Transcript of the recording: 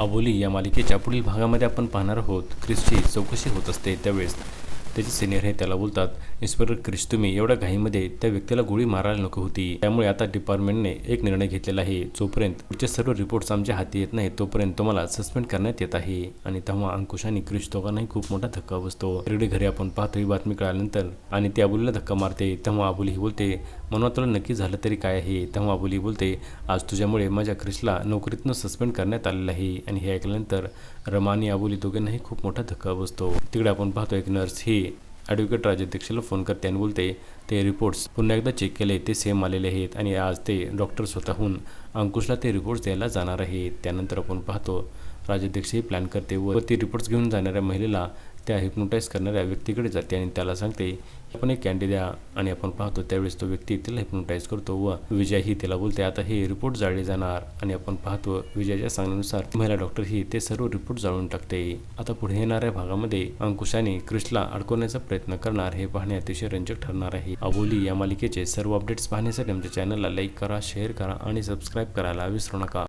अबोली या मालिकेच्या पुढील भागामध्ये आपण पाहणार आहोत. क्रिसची चौकशी होत असते त्यावेळेस. त्याचे सिनियर हे त्याला बोलतात इन्स्पेक्टर क्रिश तुम्ही एवढ्या घाईमध्ये त्या व्यक्तीला गोळी मारायला नको होती. त्यामुळे आता डिपार्टमेंटने एक निर्णय घेतलेला आहे. जोपर्यंत पुढचे सर्व रिपोर्ट्स आमच्या हाती येत नाही तोपर्यंत तुम्हाला सस्पेंड करण्यात येत आहे. आणि तेव्हा अंकुश आणि क्रिश दोघांनाही खूप मोठा धक्का बसतो. तिकडे घरी आपण पाहतो ही बातमी कळाल्यानंतर. आणि ती अबुलीला धक्का मारते. तेव्हा अबोली ही बोलते म्हणून तुला नक्की झालं तरी काय आहे? तेव्हा अबोली बोलते आज तुझ्यामुळे माझ्या क्रिशला नोकरीतनं सस्पेंड करण्यात आलेलं आहे. आणि हे ऐकल्यानंतर रमा आणि अबोली दोघांनाही खूप मोठा धक्का बसतो. तिकडे आपण पाहतो एक नर्स ही ॲडव्होकेट राजाध्यक्षाला फोन करते आणि बोलते ते रिपोर्ट्स पुन्हा एकदा चेक केले ते सेम आलेले आहेत आणि आज ते डॉक्टर स्वतःहून अंकुशला ते रिपोर्ट्स द्यायला जाणार आहेत. त्यानंतर आपण पाहतो राजाध्यक्ष प्लॅन करते व ती रिपोर्ट्स घेऊन जाणाऱ्या महिलेला त्या हिप्नोटाईज करणाऱ्या व्यक्तीकडे जाते आणि त्याला सांगते आपण एक कॅन्डी द्या आणि आपण पाहतो त्यावेळेस तो व्यक्ती तिला हिप्नोटाईज करतो व विजय ही तिला बोलते आता हे रिपोर्ट जाळले जाणार आणि आपण पाहतो विजयाच्या सांगण्यानुसार महिला डॉक्टर ही ते सर्व रिपोर्ट जाळून टाकते. आता पुढे येणाऱ्या भागामध्ये अंकुशाने क्रिशला अडकवण्याचा प्रयत्न करणार हे पाहणे अतिशय रंजक ठरणार आहे. अबोली या मालिकेचे सर्व अपडेट्स पाहण्यासाठी आमच्या चॅनलला लाईक करा शेअर करा आणि सबस्क्राईब करायला विसरू नका.